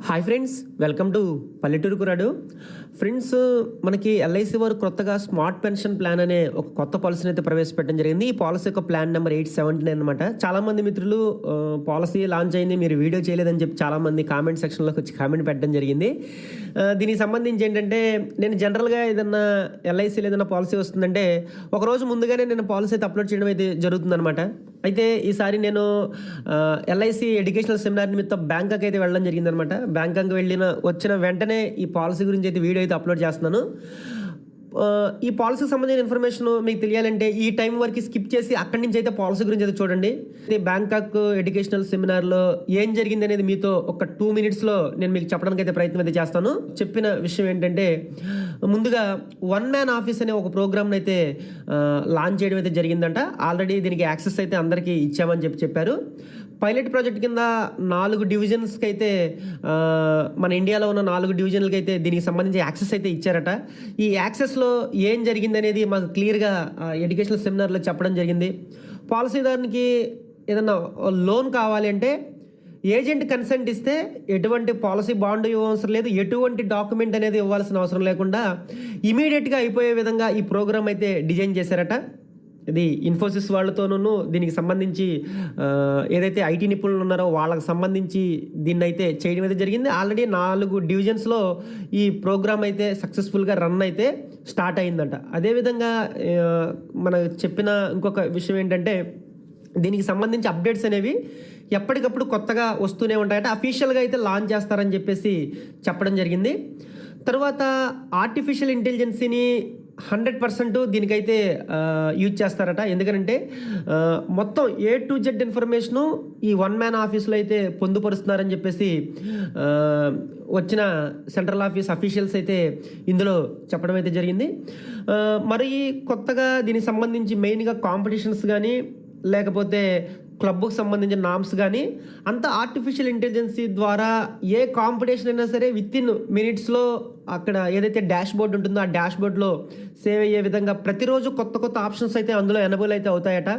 Hi friends welcome to పల్లెటూరు కురాడు friends మనకి LIC వారు కొత్తగా స్మార్ట్ పెన్షన్ ప్లాన్ అనే ఒక కొత్త పాలసీని అయితే ప్రవేశపెట్టడం జరిగింది. ఈ పాలసీ యొక్క plan number eight seventy nine అనమాట చాలా మంది మిత్రులు పాలసీ లాంచ్ అయింది మీరు వీడియో చేయలేదని చెప్పి చాలామంది కామెంట్ సెక్షన్లోకి వచ్చి కామెంట్ పెట్టడం జరిగింది. దీనికి సంబంధించి ఏంటంటే నేను జనరల్గా ఏదన్నా ఎల్ఐసీలో ఏదైనా పాలసీ వస్తుందంటే ఒక రోజు ముందుగానే నేను పాలసీ అయితే అప్లోడ్ చేయడం అయితే జరుగుతుందన్నమాట. అయితే ఈసారి నేను ఎల్ఐసి ఎడ్యుకేషనల్ సెమినార్ నిమిత్తం బ్యాంకాక్ అయితే వెళ్ళడం జరిగిందనమాట బ్యాంకాక్ వెళ్ళిన వచ్చిన వెంటనే ఈ పాలసీ గురించి అయితే వీడియో అయితే అప్లోడ్ చేస్తున్నాను. ఈ పాలసీకి సంబంధించిన ఇన్ఫర్మేషన్ మీకు తెలియాలంటే ఈ టైం వరకు స్కిప్ చేసి అక్కడి నుంచి అయితే పాలసీ గురించి అయితే చూడండి. బ్యాంకాక్ ఎడ్యుకేషనల్ సెమినార్లో ఏం జరిగింది అనేది మీతో ఒక టూ మినిట్స్లో నేను మీకు చెప్పడానికి అయితే ప్రయత్నం అయితే చేస్తాను. చెప్పిన విషయం ఏంటంటే ముందుగా వన్ మ్యాన్ ఆఫీస్ అనే ఒక ప్రోగ్రామ్ని అయితే లాంచ్ చేయడం అయితే జరిగిందంట. ఆల్రెడీ దీనికి యాక్సెస్ అయితే అందరికీ ఇచ్చామని చెప్పి చెప్పారు. పైలట్ ప్రాజెక్ట్ కింద నాలుగు డివిజన్స్కి అయితే మన ఇండియాలో ఉన్న నాలుగు డివిజన్లకి అయితే దీనికి సంబంధించి యాక్సెస్ అయితే ఇచ్చారట. ఈ యాక్సెస్లో ఏం జరిగిందనేది మాకు క్లియర్గా ఎడ్యుకేషనల్ సెమినార్లో చెప్పడం జరిగింది. పాలసీదారునికి ఏదన్నా లోన్ కావాలి అంటే ఏజెంట్ కన్సెంట్ ఇస్తే ఎటువంటి పాలసీ బాండ్ ఇవ్వవసరం లేదు. ఎటువంటి డాక్యుమెంట్ అనేది ఇవ్వాల్సిన అవసరం లేకుండా ఇమీడియట్గా అయిపోయే విధంగా ఈ ప్రోగ్రామ్ అయితే డిజైన్ చేశారట. ఇది ఇన్ఫోసిస్ వాళ్ళతోనూ దీనికి సంబంధించి ఏదైతే ఐటీ నిపుణులు ఉన్నారో వాళ్ళకి సంబంధించి దీన్ని అయితే చేయడం అయితే జరిగింది. ఆల్రెడీ నాలుగు డివిజన్స్లో ఈ ప్రోగ్రామ్ అయితే సక్సెస్ఫుల్గా రన్ అయితే స్టార్ట్ అయిందంట. అదేవిధంగా మనకు చెప్పిన ఇంకొక విషయం ఏంటంటే దీనికి సంబంధించి అప్డేట్స్ అనేవి ఎప్పటికప్పుడు కొత్తగా వస్తూనే ఉంటాయట. అఫీషియల్గా అయితే లాంచ్ చేస్తారని చెప్పేసి చెప్పడం జరిగింది. తర్వాత ఆర్టిఫిషియల్ ఇంటెలిజెన్సీని హండ్రెడ్ పర్సెంట్ దీనికైతే యూజ్ చేస్తారట. ఎందుకంటే మొత్తం ఏ టు జెడ్ ఇన్ఫర్మేషను ఈ వన్ మ్యాన్ ఆఫీస్లో అయితే పొందుపరుస్తున్నారని చెప్పేసి వచ్చిన సెంట్రల్ ఆఫీస్ అఫీషియల్స్ అయితే ఇందులో చెప్పడం అయితే జరిగింది. మరి కొత్తగా దీనికి సంబంధించి మెయిన్గా కాంపిటీషన్స్ కానీ లేకపోతే క్లబ్కు సంబంధించిన నామ్స్ కానీ అంత ఆర్టిఫిషియల్ ఇంటెలిజెన్సీ ద్వారా ఏ కాంపిటీషన్ అయినా సరే విత్ ఇన్ మినిట్స్లో అక్కడ ఏదైతే డాష్ బోర్డ్ ఉంటుందో ఆ డాష్ బోర్డ్లో సేవ్ అయ్యే విధంగా ప్రతిరోజు కొత్త కొత్త ఆప్షన్స్ అయితే అందులో ఎనబుల్ అయితే అవుతాయట.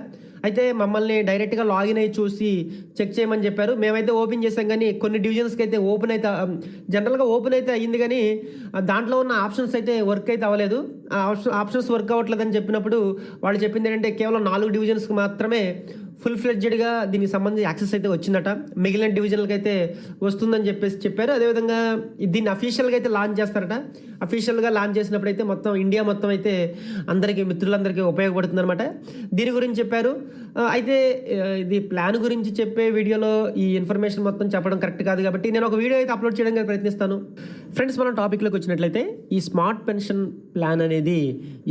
అయితే మమ్మల్ని డైరెక్ట్గా లాగిన్ అయ్యి చూసి చెక్ చేయమని చెప్పారు. మేమైతే ఓపెన్ చేసాం కానీ కొన్ని డివిజన్స్కి అయితే ఓపెన్ అయితే జనరల్గా ఓపెన్ అయితే అయ్యింది కానీ దాంట్లో ఉన్న ఆప్షన్స్ అయితే వర్క్ అయితే అవ్వలేదు. ఆప్షన్ ఆప్షన్స్ వర్క్ అవ్వట్లేదని చెప్పినప్పుడు వాళ్ళు చెప్పింది ఏంటంటే కేవలం నాలుగు డివిజన్స్కి మాత్రమే ఫుల్ ఫ్లెడ్జెడ్గా దీనికి సంబంధించి యాక్సెస్ అయితే వచ్చిందట. మిగిలిన డివిజన్లకు అయితే వస్తుందని చెప్పేసి చెప్పారు. అదేవిధంగా దీన్ని అఫీషియల్గా అయితే లాంచ్ చేస్తారట. అఫీషియల్గా లాంచ్ చేసినప్పుడు అయితే మొత్తం ఇండియా మొత్తం అయితే అందరికీ మిత్రులందరికీ ఉపయోగపడుతుందన్నమాట. దీని గురించి చెప్పారు. అయితే ఇది ప్లాన్ గురించి చెప్పే వీడియోలో ఈ ఇన్ఫర్మేషన్ మొత్తం చెప్పడం కరెక్ట్ కాదు కాబట్టి నేను ఒక వీడియో అయితే అప్లోడ్ చేయడానికి ప్రయత్నిస్తాను. ఫ్రెండ్స్ మనం టాపిక్లోకి వచ్చినట్లయితే ఈ స్మార్ట్ పెన్షన్ ప్లాన్ అనేది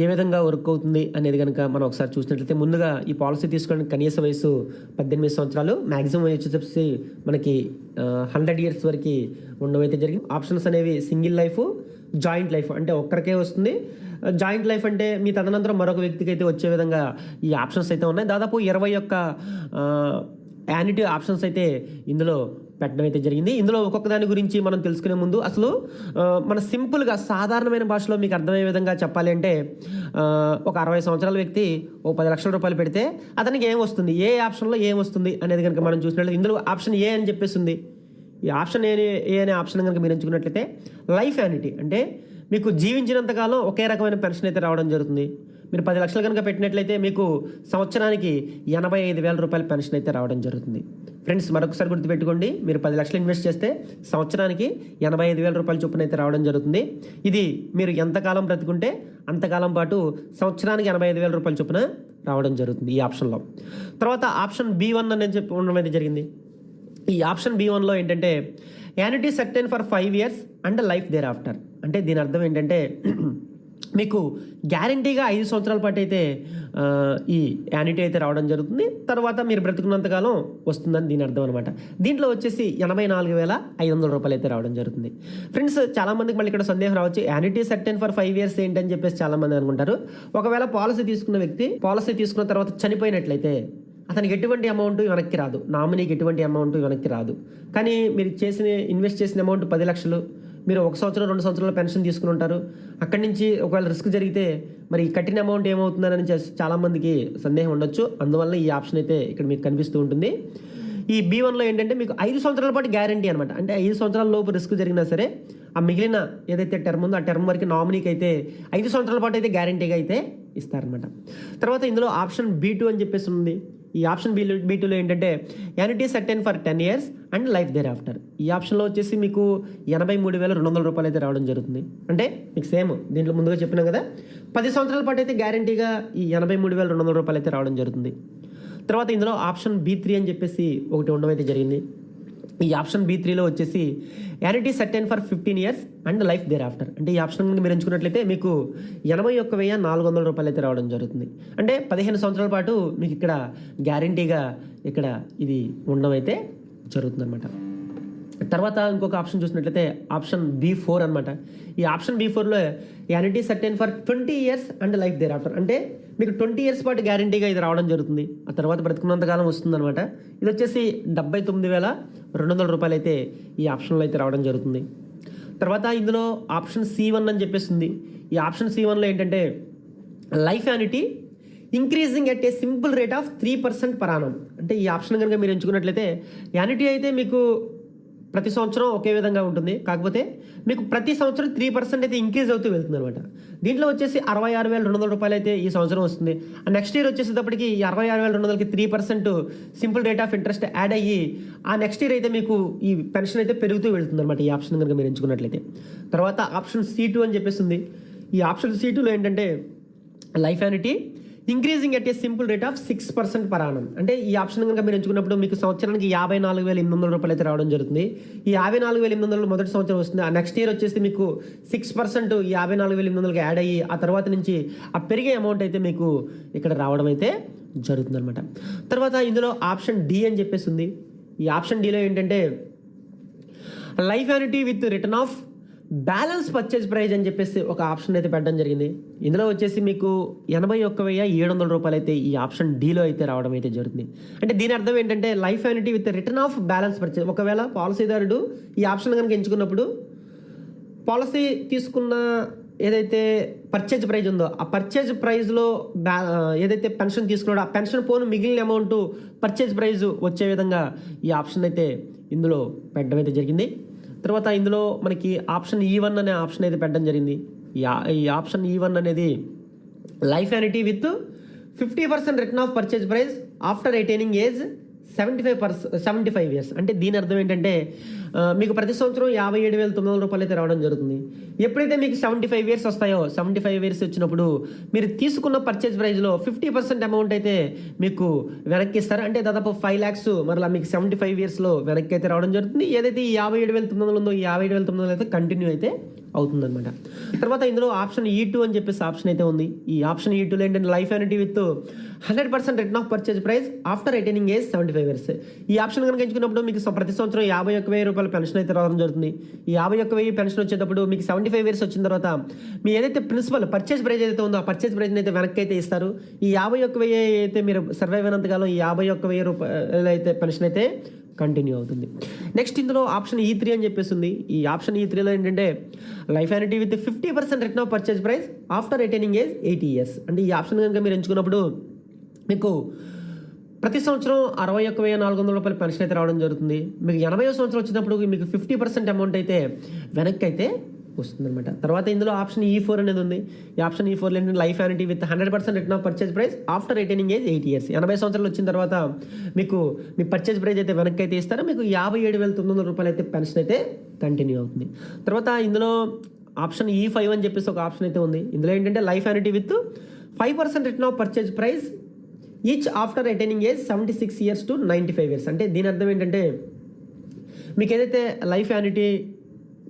ఏ విధంగా వర్క్ అవుతుంది అనేది కనుక మనం ఒకసారి చూసినట్లయితే ముందుగా ఈ పాలసీ తీసుకోవడానికి కనీస వయసు పద్దెనిమిది సంవత్సరాలు మ్యాక్సిమం వచ్చేసి మనకి హండ్రెడ్ ఇయర్స్ వరకు ఉండవైతే జరిగింది. ఆప్షన్స్ అనేవి సింగిల్ లైఫ్ జాయింట్ లైఫ్ అంటే ఒక్కరికే వస్తుంది. జాయింట్ లైఫ్ అంటే మీ తదనంతరం మరొక వ్యక్తికి అయితే వచ్చే విధంగా ఈ ఆప్షన్స్ అయితే ఉన్నాయి. దాదాపు ఇరవై ఒక్క యానిటీ ఆప్షన్స్ అయితే ఇందులో పెట్టడం అయితే జరిగింది. ఇందులో ఒక్కొక్క దాని గురించి మనం తెలుసుకునే ముందు అసలు మన సింపుల్గా సాధారణమైన భాషలో మీకు అర్థమయ్యే విధంగా చెప్పాలి అంటే ఒక అరవై సంవత్సరాల వ్యక్తి ఓ పది లక్షల రూపాయలు పెడితే అతనికి ఏం వస్తుంది? ఏ ఆప్షన్లో ఏం వస్తుంది అనేది కనుక మనం చూసినట్లయితే ఇందులో ఆప్షన్ ఏ అని చెప్పేసి ఉంది. ఈ ఆప్షన్ ఏ ఏ అనే ఆప్షన్ కనుక మీరు ఎంచుకున్నట్లయితే లైఫ్ యానిటీ అంటే మీకు జీవించినంతకాలం ఒకే రకమైన పెన్షన్ అయితే రావడం జరుగుతుంది. మీరు పది లక్షలు కనుక పెట్టినట్లయితే మీకు సంవత్సరానికి ఎనభై ఐదు వేల రూపాయల పెన్షన్ అయితే రావడం జరుగుతుంది. ఫ్రెండ్స్ మరొకసారి గుర్తుపెట్టుకోండి మీరు పది లక్షలు ఇన్వెస్ట్ చేస్తే సంవత్సరానికి ఎనభై ఐదు వేల రూపాయల చొప్పున అయితే రావడం జరుగుతుంది. ఇది మీరు ఎంతకాలం బ్రతుకుంటే అంతకాలం పాటు సంవత్సరానికి ఎనభై ఐదు వేల రూపాయల చొప్పున రావడం జరుగుతుంది ఈ ఆప్షన్లో. తర్వాత ఆప్షన్ బి వన్ అనేది చెప్పి ఉండడం అయితే జరిగింది. ఈ ఆప్షన్ బి వన్లో ఏంటంటే annuity certain for five years and life thereafter అంటే దీని అర్థం ఏంటంటే మీకు గ్యారంటీగా ఐదు సంవత్సరాల పాటు అయితే ఈ యానిటీ అయితే రావడం జరుగుతుంది. తర్వాత మీరు బ్రతుకున్నంతకాలం వస్తుందని దీని అర్థం అనమాట. దీంట్లో వచ్చేసి ఎనభై నాలుగు వేల ఐదు వందల రూపాయలు అయితే రావడం జరుగుతుంది. ఫ్రెండ్స్ చాలామందికి మళ్ళీ ఇక్కడ సందేహం రావచ్చు. Annuity certain for five years ఏంటని చెప్పేసి చాలామంది అనుకుంటారు. ఒకవేళ పాలసీ తీసుకున్న వ్యక్తి పాలసీ తీసుకున్న తర్వాత చనిపోయినట్లయితే అతనికి ఎటువంటి అమౌంట్ వెనక్కి రాదు. నామినీకి ఎటువంటి అమౌంట్ వెనక్కి రాదు. కానీ మీరు చేసిన ఇన్వెస్ట్ చేసిన అమౌంట్ పది లక్షలు మీరు ఒక సంవత్సరం రెండు సంవత్సరాల పెన్షన్ తీసుకుని ఉంటారు. అక్కడి నుంచి ఒకవేళ రిస్క్ జరిగితే మరి కట్టిన అమౌంట్ ఏమవుతుందని చాలామందికి సందేహం ఉండొచ్చు. అందువల్ల ఈ ఆప్షన్ అయితే ఇక్కడ మీకు కనిపిస్తూ ఉంటుంది. ఈ బీ వన్లో ఏంటంటే మీకు ఐదు సంవత్సరాల పాటు గ్యారంటీ అనమాట అంటే ఐదు సంవత్సరాల లోపు రిస్క్ జరిగినా సరే ఆ మిగిలిన ఏదైతే టర్మ్ ఉందో ఆ టర్మ్ వరకు నామినీకి అయితే ఐదు సంవత్సరాల పాటు అయితే గ్యారంటీగా అయితే ఇస్తారనమాట తర్వాత ఇందులో ఆప్షన్ బీ టూ అని చెప్పేసి ఉంది. ఈ ఆప్షన్ బీ బీ టూలో ఏంటంటే annuity certain for ten years and life thereafter ఈ ఆప్షన్లో వచ్చేసి మీకు ఎనభై మూడు వేల రెండు వందల రూపాయలు అయితే రావడం జరుగుతుంది. అంటే మీకు సేమ్ దీంట్లో ముందుగా చెప్పినాం కదా. పది సంవత్సరాల పాటు అయితే గ్యారంటీగా ఈ ఎనభై మూడు వేల రెండు వందల రూపాయలు అయితే రావడం జరుగుతుంది. తర్వాత ఇందులో ఆప్షన్ బీ త్రీ అని చెప్పేసి ఒకటి ఉండడం అయితే జరిగింది. ఈ ఆప్షన్ బీ త్రీలో వచ్చేసి annuity certain for fifteen years and life thereafter అంటే ఈ ఆప్షన్ మీరు ఎంచుకున్నట్లయితే మీకు ఎనభై ఒక్క వెయ్యి నాలుగు వందల రూపాయలు అయితే రావడం జరుగుతుంది. అంటే పదిహేను సంవత్సరాల పాటు మీకు ఇక్కడ గ్యారంటీగా ఇక్కడ ఇది ఉండడం అయితే జరుగుతుంది తర్వాత ఇంకొక ఆప్షన్ చూసినట్లయితే ఆప్షన్ బీ ఫోర్ అనమాట ఈ ఆప్షన్ బీ ఫోర్లో annuity certain for twenty years and life thereafter అంటే మీకు ట్వంటీ ఇయర్స్ పాటు గ్యారంటీగా ఇది రావడం జరుగుతుంది. ఆ తర్వాత బ్రతుకున్నంతకాలం వస్తుంది అనమాట ఇది వచ్చేసి డెబ్బై తొమ్మిది వేల రెండు వందల రూపాయలు అయితే ఈ ఆప్షన్లో అయితే రావడం జరుగుతుంది. తర్వాత ఇందులో ఆప్షన్ సి వన్ అని చెప్పేసింది ఈ ఆప్షన్ సి వన్లో ఏంటంటే life annuity increasing at a simple rate of three percent per annum అంటే ఈ ఆప్షన్ కనుక మీరు ఎంచుకున్నట్లయితే యానిటీ అయితే మీకు ప్రతి సంవత్సరం ఒకే విధంగా ఉంటుంది. కాకపోతే మీకు ప్రతి సంవత్సరం త్రీ పర్సెంట్ అయితే ఇంక్రీజ్ అవుతూ వెళ్తుంది అనమాట దీంట్లో వచ్చేసి అరవై ఆరు వేల రెండు వందల రూపాయలు అయితే ఈ సంవత్సరం వస్తుంది. నెక్స్ట్ ఇయర్ వచ్చేసేటప్పటికి ఈ అరవై ఆరు వేల రెండు వందలకి three percent simple rate of interest add అయ్యి ఆ నెక్స్ట్ ఇయర్ అయితే మీకు ఈ పెన్షన్ అయితే పెరుగుతూ వెళ్తుంది అనమాట ఈ ఆప్షన్ కనుక మీరు ఎంచుకున్నట్లయితే. తర్వాత ఆప్షన్ సీ టూ అని చెప్పేసి ఉంది. ఈ ఆప్షన్ సీ టూలో ఏంటంటే life annuity increasing at a simple rate of six percent per annum అంటే ఈ ఆప్షన్ కనుక మీరు ఎంచుకున్నప్పుడు మీకు సంవత్సరానికి యాభై నాలుగు వేల ఎనిమిది వందల రూపాయలు అయితే రావడం జరుగుతుంది. ఈ యాభై నాలుగు వేల ఎనిమిది వందలు మొదటి సంవత్సరం వస్తుంది. ఆ నెక్స్ట్ ఇయర్ వచ్చేసి మీకు సిక్స్ పర్సెంట్ ఈ యాభై నాలుగు వేల ఎనిమిది వందలకి యాడ్ అయ్యి ఆ తర్వాత నుంచి ఆ పెరిగే అమౌంట్ అయితే మీకు ఇక్కడ రావడం అయితే జరుగుతుంది అనమాట తర్వాత ఇందులో ఆప్షన్ డి అని చెప్పేసి ఉంది. ఈ ఆప్షన్ డిలో ఏంటంటే life annuity with return of balance purchase price అని చెప్పేసి ఒక ఆప్షన్ అయితే పెట్టడం జరిగింది. ఇందులో వచ్చేసి మీకు ఎనభై ఒక్క వెయ్యి ఏడు వందల రూపాయలు అయితే ఈ ఆప్షన్ డీలో అయితే రావడం అయితే జరుగుతుంది. అంటే దీని అర్థం ఏంటంటే life annuity with return of balance purchase. ఒకవేళ పాలసీదారుడు ఈ ఆప్షన్ కనుక ఎంచుకున్నప్పుడు పాలసీ తీసుకున్న ఏదైతే పర్చేజ్ ప్రైజ్ ఉందో ఆ పర్చేజ్ ప్రైజ్లో బ్యా ఏదైతే పెన్షన్ తీసుకున్నాడో ఆ పెన్షన్ పోను మిగిలిన అమౌంట్ పర్చేజ్ ప్రైజ్ వచ్చే విధంగా ఈ ఆప్షన్ అయితే ఇందులో పెట్టడం అయితే జరిగింది. తర్వాత ఇందులో మనకి ఆప్షన్ e ఈ వన్ అనే ఆప్షన్ అయితే పెట్టడం జరిగింది. ఈ ఈ ఆప్షన్ e ఈ వన్ అనేది life annuity with fifty percent return of purchase price after retaining age seventy five purse seventy five years అంటే దీని అర్థం ఏంటంటే మీకు ప్రతి సంవత్సరం యాభై ఏడు వేల తొమ్మిది వందల రూపాయలు అయితే రావడం జరుగుతుంది. ఎప్పుడైతే మీకు సెవెంటీ ఫైవ్ ఇయర్స్ వస్తాయో సెవెంటీ ఫైవ్ ఇయర్స్ వచ్చినప్పుడు మీరు తీసుకున్న పర్చేజ్ ప్రైస్లో ఫిఫ్టీ పర్సెంట్ అమౌంట్ అయితే మీకు వెనక్కి ఇస్తారు. అంటే దాదాపు ఫైవ్ ల్యాక్స్ మరలా మీకు సెవెంటీ ఫైవ్ ఇయర్స్లో వెనక్కి అయితే రావడం జరుగుతుంది. ఏదైతే ఈ యాభై ఏడు వేల తొమ్మిది వందలు ఉందో ఈ యాభై ఏడు వేల తొమ్మిది వందలు అయితే కంటిన్యూ అయితే అవుతుందన్నమాట. తర్వాత ఇందులో ఆప్షన్ e ఈ టూ అని చెప్పేసి ఆప్షన్ అయితే ఉంది. ఈ ఆప్షన్ e ఈ టూలో ఏంటంటే life annuity with hundred percent return of purchase price after retaining age seventy five years. ఈ ఆప్షన్ కనుక ఎంచుకున్నప్పుడు మీకు ప్రతి సంవత్సరం యాభై ఒక్క వెయ్యి రూపాయల పెన్షన్ అయితే రావడం జరుగుతుంది. ఈ యాభై ఒక్క వెయ్యి పెన్షన్ వచ్చేటప్పుడు మీకు సెవెంటీ ఫైవ్ ఇయర్స్ వచ్చిన తర్వాత మీ ఏదైతే ప్రిన్సిపల్ పర్చేజ్ ప్రైస్ ఏదైతే ఉందో ఆ పర్చేజ్ ప్రైస్ అయితే వెనక్కి అయితే ఇస్తారు. ఈ యాభై ఒక్క వెయ్యి అయితే మీరు సర్వైవ్ అయినంతకాలం ఈ యాభై ఒక్క వెయ్యి రూపాయలు అయితే పెన్షన్ అయితే కంటిన్యూ అవుతుంది. నెక్స్ట్ ఇందులో ఆప్షన్ e ఈ త్రీ అని చెప్పేసి ఉంది ఈ ఆప్షన్ e ఈ త్రీలో ఏంటంటే life annuity with fifty percent return of purchase price after retaining age eighty years అంటే ఈ ఆప్షన్ కనుక మీరు ఎంచుకున్నప్పుడు మీకు ప్రతి సంవత్సరం అరవై ఒక్క వెయ్యి నాలుగు వందల రూపాయల పెన్షన్ అయితే రావడం జరుగుతుంది. మీకు ఎనభై సంవత్సరం వచ్చినప్పుడు మీకు ఫిఫ్టీ పర్సెంట్ అమౌంట్ అయితే వెనక్కి అయితే వస్తుందన్నమాట. తర్వాత ఇందులో ఆప్షన్ e ఈ ఫోర్ అనేది ఉంది. ఈ ఆప్షన్ e ఈ ఫోర్ ఏంటంటే life annuity with hundred percent return of purchase price after retaining age eight years. ఎనభై సంవత్సరాలు వచ్చిన తర్వాత మీకు మీ పర్చేజ్ ప్రైస్ అయితే వెనక్కి అయితే ఇస్తారో? మీకు యాభై ఏడు వేల తొమ్మిది వందల రూపాయలు అయితే పెన్షన్ అయితే కంటిన్యూ అవుతుంది. తర్వాత ఇందులో ఆప్షన్ e ఈ ఫైవ్ అని చెప్పేసి ఒక ఆప్షన్ అయితే ఉంది. ఇందులో ఏంటంటే life annuity with five percent return of purchase price each after retaining age seventy six years to ninety five years. అంటే దీని అర్థం ఏంటంటే మీకు ఏదైతే life annuity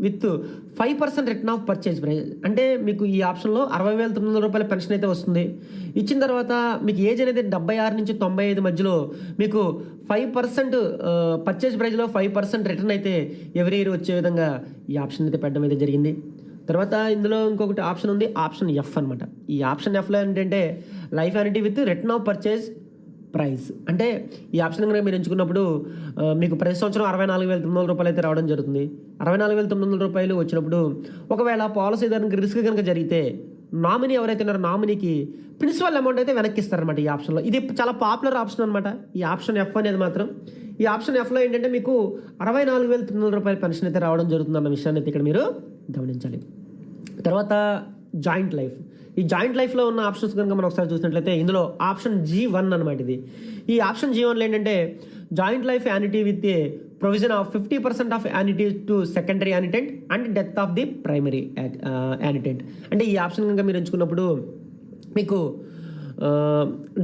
with five percent return of purchase price. అంటే మీకు ఈ ఆప్షన్లో అరవై వేల తొమ్మిది వందల రూపాయల పెన్షన్ అయితే వస్తుంది. ఇచ్చిన తర్వాత మీకు ఏజ్ అనేది డెబ్బై ఆరు నుంచి తొంభై ఐదు మధ్యలో మీకు ఫైవ్ పర్సెంట్ పర్చేజ్ ప్రైస్లో ఫైవ్ పర్సెంట్ రిటర్న్ అయితే ఎవరి ఇయర్ వచ్చే విధంగా ఈ ఆప్షన్ అయితే పెట్టడం అయితే జరిగింది. తర్వాత ఇందులో ఇంకొకటి ఆప్షన్ ఉంది ఆప్షన్ ఎఫ్ అనమాట ఈ ఆప్షన్ ఎఫ్లో ఏంటంటే life annuity with return of purchase price అంటే ఈ ఆప్షన్ కనుక మీరు ఎంచుకున్నప్పుడు మీకు ప్రతి సంవత్సరం అరవై నాలుగు వేల తొమ్మిది వందల రూపాయలు అయితే రావడం జరుగుతుంది. అరవై నాలుగు వేల తొమ్మిది వందల రూపాయలు వచ్చినప్పుడు ఒకవేళ పాలసీ దానికి రిస్క్ కనుక జరిగితే నామినీ ఎవరైతే ఉన్నారో నామినీకి ప్రిన్సిపల్ అమౌంట్ అయితే వెనక్కి ఇస్తారనమాట ఈ ఆప్షన్లో. ఇది చాలా పాపులర్ ఆప్షన్ అనమాట ఈ ఆప్షన్ ఎఫ్ అనేది మాత్రం. ఈ ఆప్షన్ ఎఫ్లో ఏంటంటే మీకు అరవై నాలుగు వేల తొమ్మిది వందల రూపాయల పెన్షన్ అయితే రావడం జరుగుతుందన్న విషయాన్ని అయితే ఇక్కడ మీరు గమనించాలి. తర్వాత జాయింట్ లైఫ్. ఈ జాయింట్ లైఫ్లో ఉన్న ఆప్షన్స్ కనుక మనం ఒకసారి చూసినట్లయితే ఇందులో ఆప్షన్ జీ వన్ అనమాట ఇది. ఈ ఆప్షన్ జీ వన్లో ఏంటంటే joint life annuity with provision of fifty percent of annuity to secondary annuitant and death of the primary annuitant. అంటే ఈ ఆప్షన్ కనుక మీరు ఎంచుకున్నప్పుడు మీకు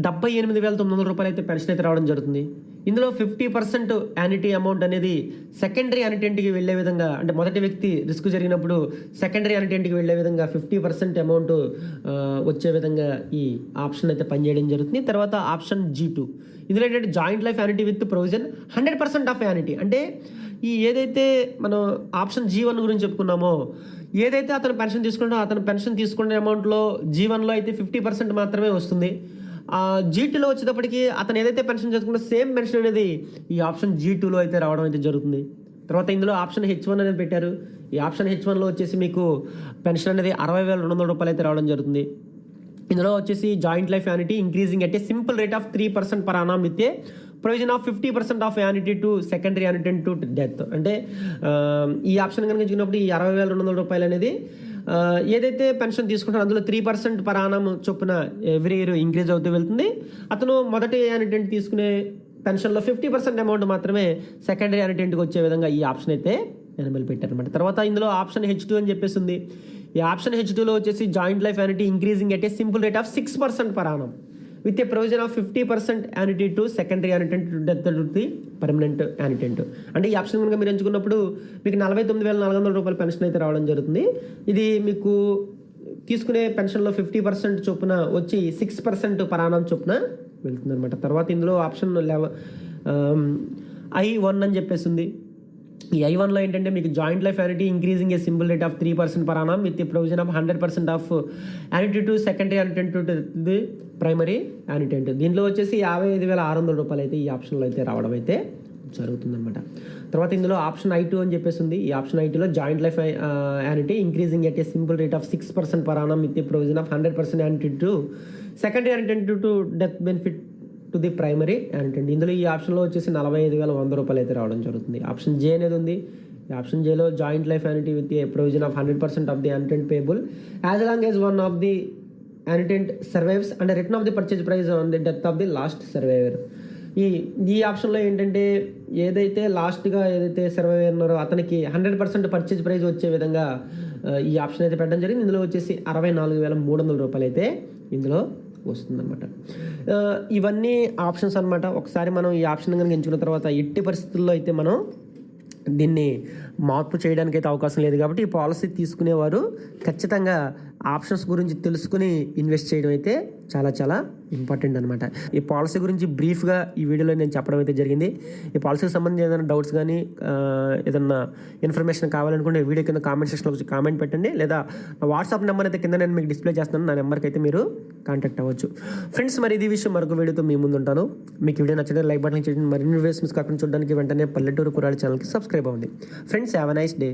డెబ్బై ఎనిమిది వేల తొమ్మిది వందల రూపాయలు అయితే పెన్షన్ అయితే రావడం జరుగుతుంది. ఇందులో ఫిఫ్టీ పర్సెంట్ యానిటీ అమౌంట్ అనేది సెకండరీ యానిటెంట్కి వెళ్ళే విధంగా అంటే మొదటి వ్యక్తి రిస్క్ జరిగినప్పుడు సెకండరీ యానిటెంట్కి వెళ్ళే విధంగా ఫిఫ్టీ పర్సెంట్ అమౌంట్ వచ్చే విధంగా ఈ ఆప్షన్ అయితే పనిచేయడం జరుగుతుంది. తర్వాత ఆప్షన్ జీ టూ ఇందులో ఏంటంటే joint life annuity with provision hundred percent of annuity అంటే ఈ ఏదైతే మనం ఆప్షన్ జీ వన్ గురించి చెప్పుకున్నామో ఏదైతే అతను పెన్షన్ తీసుకుంటాడో అతను పెన్షన్ తీసుకునే అమౌంట్లో జీ వన్లో అయితే ఫిఫ్టీ పర్సెంట్ మాత్రమే వస్తుంది. జీటీలో వచ్చేటప్పటికి అతను ఏదైతే పెన్షన్ చేసుకుంటే సేమ్ పెన్షన్ అనేది ఈ ఆప్షన్ జీ టూలో అయితే రావడం అయితే జరుగుతుంది. తర్వాత ఇందులో ఆప్షన్ హెచ్ వన్ అనేది పెట్టారు. ఈ ఆప్షన్ హెచ్ వన్లో వచ్చేసి మీకు పెన్షన్ అనేది అరవై వేల రెండు వందల రూపాయలు అయితే రావడం జరుగుతుంది. ఇందులో వచ్చేసి జాయింట్ లైఫ్ యానిటీ ఇంక్రీజింగ్ అంటే simple rate of three percent per annum ఇస్తే provision of fifty percent of annuity to secondary annuity to death. అంటే ఈ ఆప్షన్ కనుక చూసినప్పుడు ఈ అరవై వేల రెండు వందల రూపాయలు అనేది ఏదైతే పెన్షన్ తీసుకుంటారో అందులో త్రీ పర్సెంట్ పరాణం చొప్పున ఎవ్రీ ఇయర్ ఇంక్రీజ్ అవుతూ వెళ్తుంది. అతను మొదటి యానిటెంట్ తీసుకునే పెన్షన్లో ఫిఫ్టీ పర్సెంట్ అమౌంట్ మాత్రమే సెకండరీ యానిటెంట్కి వచ్చే విధంగా ఈ ఆప్షన్ అయితే ఎనమల్ పెట్టారనమాట తర్వాత ఇందులో ఆప్షన్ హెచ్ టూ అని చెప్పేసి ఉంది. ఈ ఆప్షన్ హెచ్ టూలో వచ్చేసి joint life annuity increasing at a simple rate of six percent per annum. With a provision of fifty percent annuity to secondary annuitant death the permanent annuitant అంటే ఈ option కనుక మీరు ఎంచుకున్నప్పుడు మీకు నలభై తొమ్మిది వేల నాలుగు వందల రూపాయల పెన్షన్ అయితే రావడం జరుగుతుంది. ఇది మీకు తీసుకునే పెన్షన్లో ఫిఫ్టీ పర్సెంట్ చొప్పున వచ్చి సిక్స్ పర్సెంట్ పరాణం చొప్పున వెళ్తుందనమాట తర్వాత ఇందులో ఆప్షన్ లెవ ఐ వన్ అని చెప్పేసి ఉంది. ఈ ఐ వన్లో ఏంటంటే మీకు joint life annuity increasing a simple rate of three percent per annum with provision of hundred percent of annuity to secondary annuitant to the primary annuitant దీంట్లో వచ్చేసి యాభై ఐదు వేల ఆరు వందల రూపాయలు అయితే ఈ ఆప్షన్లో అయితే రావడం అయితే జరుగుతుందన్నమాట. తర్వాత ఇందులో ఆప్షన్ ఐ టూ అని చెప్పేసి ఉంది. ఈ ఆప్షన్ ఐ టూలో joint life annuity increasing at a simple rate of six percent per annum with provision of hundred percent annuity to secondary annuitant to death benefit to the primary and ఇందులో ఈ ఆప్షన్లో వచ్చేసి నలభై ఐదు వేల వంద రూపాయలు అయితే రావడం జరుగుతుంది. ఆప్షన్ జే అనేది ఉంది. Option జేలో joint life annuity with a provision of hundred percent of the annuitant payable as long as one of the annuitant survives and return of the purchase price on the death of the last survivor ఈ ఈ ఆప్షన్లో ఏంటంటే ఏదైతే లాస్ట్గా ఏదైతే survivor ఉన్నారో అతనికి hundred percent purchase price వచ్చే విధంగా ఈ ఆప్షన్ అయితే పెట్టడం జరిగింది. ఇందులో వచ్చేసి అరవై నాలుగు వేల మూడు వందల రూపాయలు అయితే ఇందులో వస్తుందన్నమాట. ఇవన్నీ ఆప్షన్స్ అన్నమాట. ఒకసారి మనం ఈ ఆప్షన్ కనుక ఎంచుకున్న తర్వాత ఎట్టి పరిస్థితుల్లో అయితే మనం దీన్ని మార్పు చేయడానికి అయితే అవకాశం లేదు కాబట్టి ఈ పాలసీ తీసుకునేవారు ఖచ్చితంగా ఆప్షన్స్ గురించి తెలుసుకుని ఇన్వెస్ట్ చేయడం అయితే చాలా చాలా ఇంపార్టెంట్ అనమాట ఈ పాలసీ గురించి బ్రీఫ్గా ఈ వీడియోలో నేను చెప్పడం అయితే జరిగింది. ఈ పాలసీకి సంబంధించి ఏదైనా డౌట్స్ కానీ ఏదన్నా ఇన్ఫర్మేషన్ కావాలనుకుంటే వీడియో కింద కామెంట్ సెక్షన్లో వచ్చి కామెంట్ పెట్టండి. లేదా వాట్సాప్ నెంబర్ అయితే కింద నేను మీకు డిస్ప్లే చేస్తాను నా నెంబర్కి అయితే మీరు కాంటాక్ట్ అవ్వచ్చు. ఫ్రెండ్స్ మరి ఇది విషయం మరొక వీడియోతో మీ ముందు ఉంటాను. మీకు వీడియో నచ్చితే లైక్ బటన్ చేయండి. మరిన్ని వీడియోస్ మిస్ కాకుండా చూడడానికి వెంటనే పల్లెటూరు కురాడు ఛానల్కి సబ్స్క్రైబ్ అవ్వండి. Friends have a nice day